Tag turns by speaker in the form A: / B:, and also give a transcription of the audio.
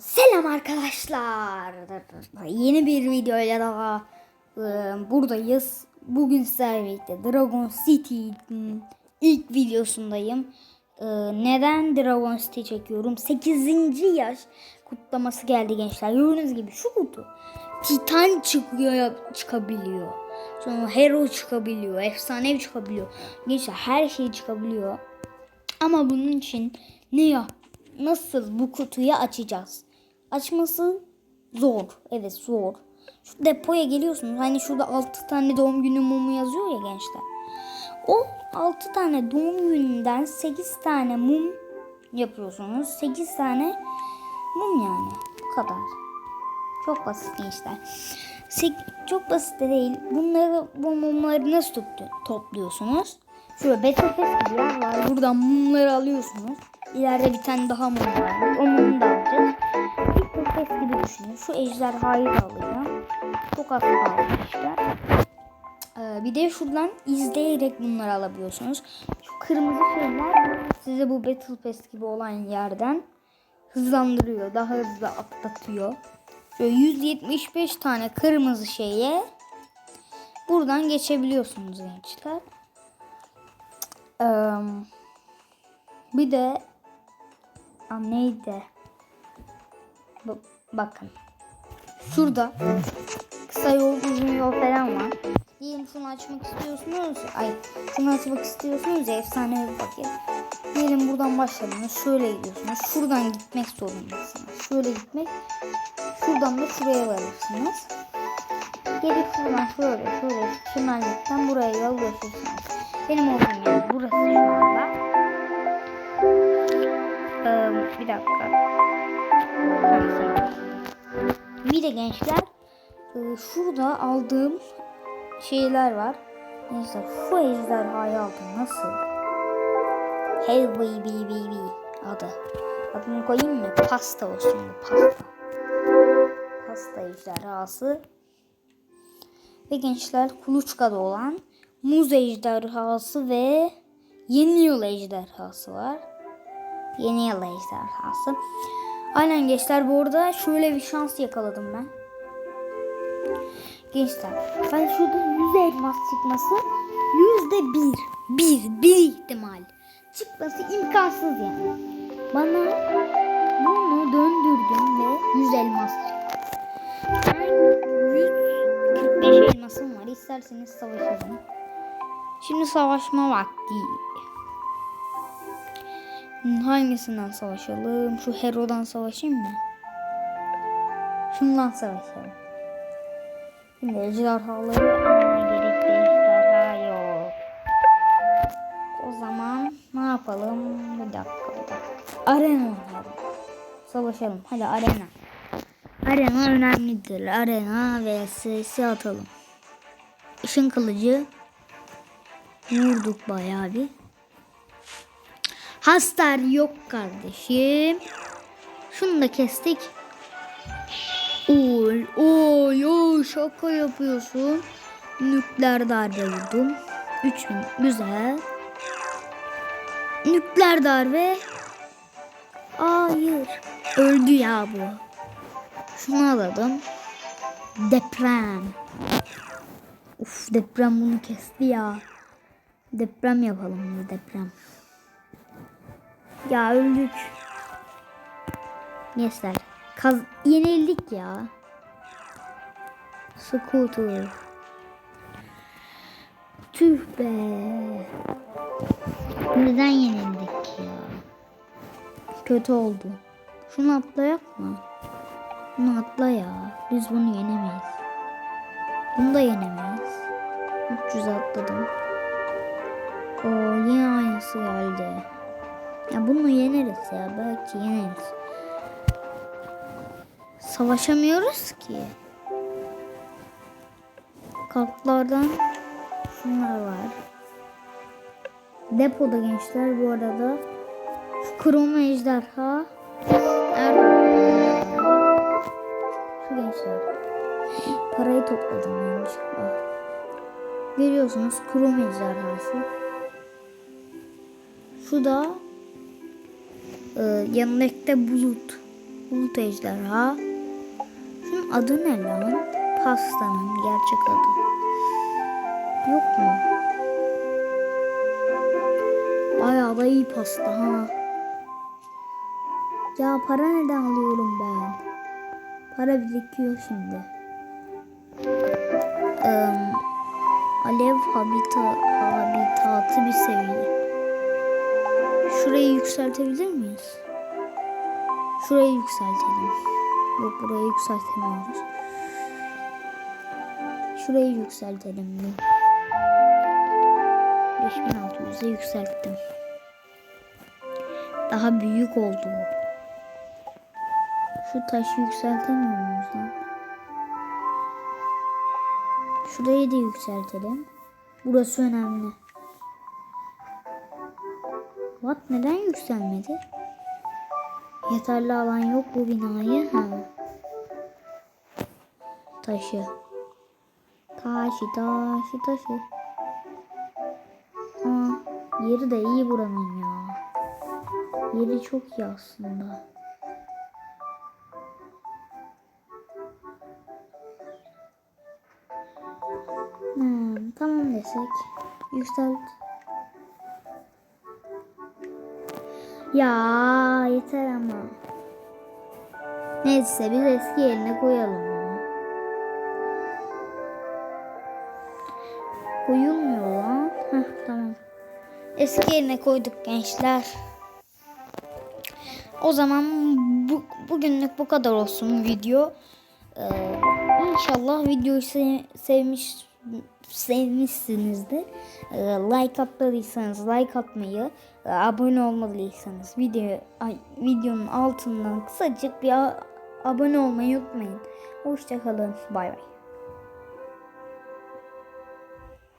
A: Selam arkadaşlar. Yeni bir videoyla daha e, buradayız. Bugün sizlerle Dragon City'nin ilk videosundayım. Neden Dragon City çekiyorum? 8. yaş kutlaması geldi gençler. Gördüğünüz gibi şu kutu Titan çıkıyor çıkabiliyor. Sonra Hero çıkabiliyor. Efsanevi çıkabiliyor. Gençler her şey çıkabiliyor. Ama bunun için ne yap? Nasıl bu kutuyu açacağız? Açması zor. Evet zor. Şu depoya geliyorsunuz. Hani şurada 6 tane doğum günü mumu yazıyor ya gençler. O 6 tane doğum gününden 8 tane mum yapıyorsunuz. 8 tane mum yani. Bu kadar. Çok basit gençler. Çok basit de değil. Bunları bu mumları nasıl toplu- topluyorsunuz? Şöyle Pass gibi yer var. Buradan mumları alıyorsunuz. İleride bir tane daha mum var. O mumu da alacağız. Pass gibi düşünün. Şu ejderhayı da alacağım. Çok az kaldı. Ee, bir de şuradan izleyerek bunları alabiliyorsunuz. Şu kırmızı şeyler size bu Battle Pass gibi olan yerden hızlandırıyor. Daha hızlı atlatıyor. Şöyle 175 tane kırmızı şeye buradan geçebiliyorsunuz gençler. Ee, bir de Aa, neydi? Bakın. Şurada kısa yol uzun yol falan var. Diyelim şunu açmak istiyorsunuz. Ay şunu açmak istiyorsunuz ya efsane bir paket. Diyelim buradan başladınız. Şöyle gidiyorsunuz. Şuradan gitmek zorundasınız. Şöyle gitmek. Şuradan da şuraya varırsınız. Gelip şuradan şöyle şöyle şimallikten buraya yol. Benim olduğum yer burası şu anda. Ee, bir dakika. Bir de gençler e, şurada aldığım şeyler var. Gençler şu ejderhayı aldım. Nasıl? Hey baby baby adı. Adını koyayım mı? Pasta olsun bu pasta. Pasta ejderhası. Ve gençler kuluçkada olan muz ejderhası ve yeni yıl ejderhası var. Yeni yıl ejderhası. Aynen gençler bu arada şöyle bir şans yakaladım ben. Gençler ben şurada 100 elmas çıkması yüzde bir. Bir, bir ihtimal. Çıkması imkansız yani. Bana bunu döndürdüm ve 100 elmas çıktı. Ben 145 elmasım var. İsterseniz savaşalım. Şimdi savaşma vakti. Hangisinden savaşalım? Şu Hero'dan savaşayım mı? Şundan savaşalım. Şimdi ejderhaları Aa, gerekli ejderha yok. O zaman ne yapalım? Bir dakika bir dakika. Arena oynayalım. Savaşalım. Hadi arena. Arena önemlidir. Arena vs atalım. Işın kılıcı vurduk bayağı bir. Hastar yok kardeşim. Şunu da kestik. Oy oy oy şaka yapıyorsun. Nükleer darbe vurdum. 3000 güzel. Nükleer darbe. Hayır. Öldü ya bu. Şunu alalım. Deprem. Uf deprem bunu kesti ya. Deprem yapalım deprem. Ya öldük. Gençler. Kaz yenildik ya. Scooter. Tüh be. Neden yenildik ya? Kötü oldu. Şunu atlayak mı? Bunu atla ya. Biz bunu yenemeyiz. Bunu da yenemeyiz. 300 atladım. O yine aynısı geldi. Ya bunu yeneriz ya. Belki yeneriz. Savaşamıyoruz ki. Kartlardan şunlar var. Depoda gençler bu arada. Krom ejderha. Er- Şu gençler. Parayı topladım yanlışlıkla. Görüyorsunuz krom ejderhası. Şu da e, yanındaki bulut. Bulut ejderha. Şunun adı ne lan? Pastanın gerçek adı. Yok mu? Bayağı da iyi pasta ha. Ya para neden alıyorum ben? Para birikiyor şimdi. Eee, alev habita, habitatı bir seviye. Şurayı yükseltebilir miyiz? Şurayı yükseltelim. Yok burayı yükseltemiyoruz. Şurayı yükseltelim mi? 5600'e yükselttim. Daha büyük oldu. Şu taşı yükseltemiyor muyuz lan? Şurayı da yükseltelim. Burası önemli. What? Neden yükselmedi? Yeterli alan yok bu binayı. Ha. Taşı. Taşı taşı taşı. Aa, yeri de iyi buranın ya. Yeri çok iyi aslında. Hmm, tamam desek. Yükselt. Ya yeter ama. Neyse biz eski yerine koyalım onu. Koyulmuyor lan. Heh, tamam. Eski yerine koyduk gençler. O zaman bu, bugünlük bu kadar olsun video. Ee, inşallah videoyu se- sevmiş sevmişsinizdir. Ee, like atmadıysanız like atmayı, e, abone olmadıysanız video ay, videonun altından kısacık bir abone olmayı unutmayın. Hoşçakalın. Bay bay.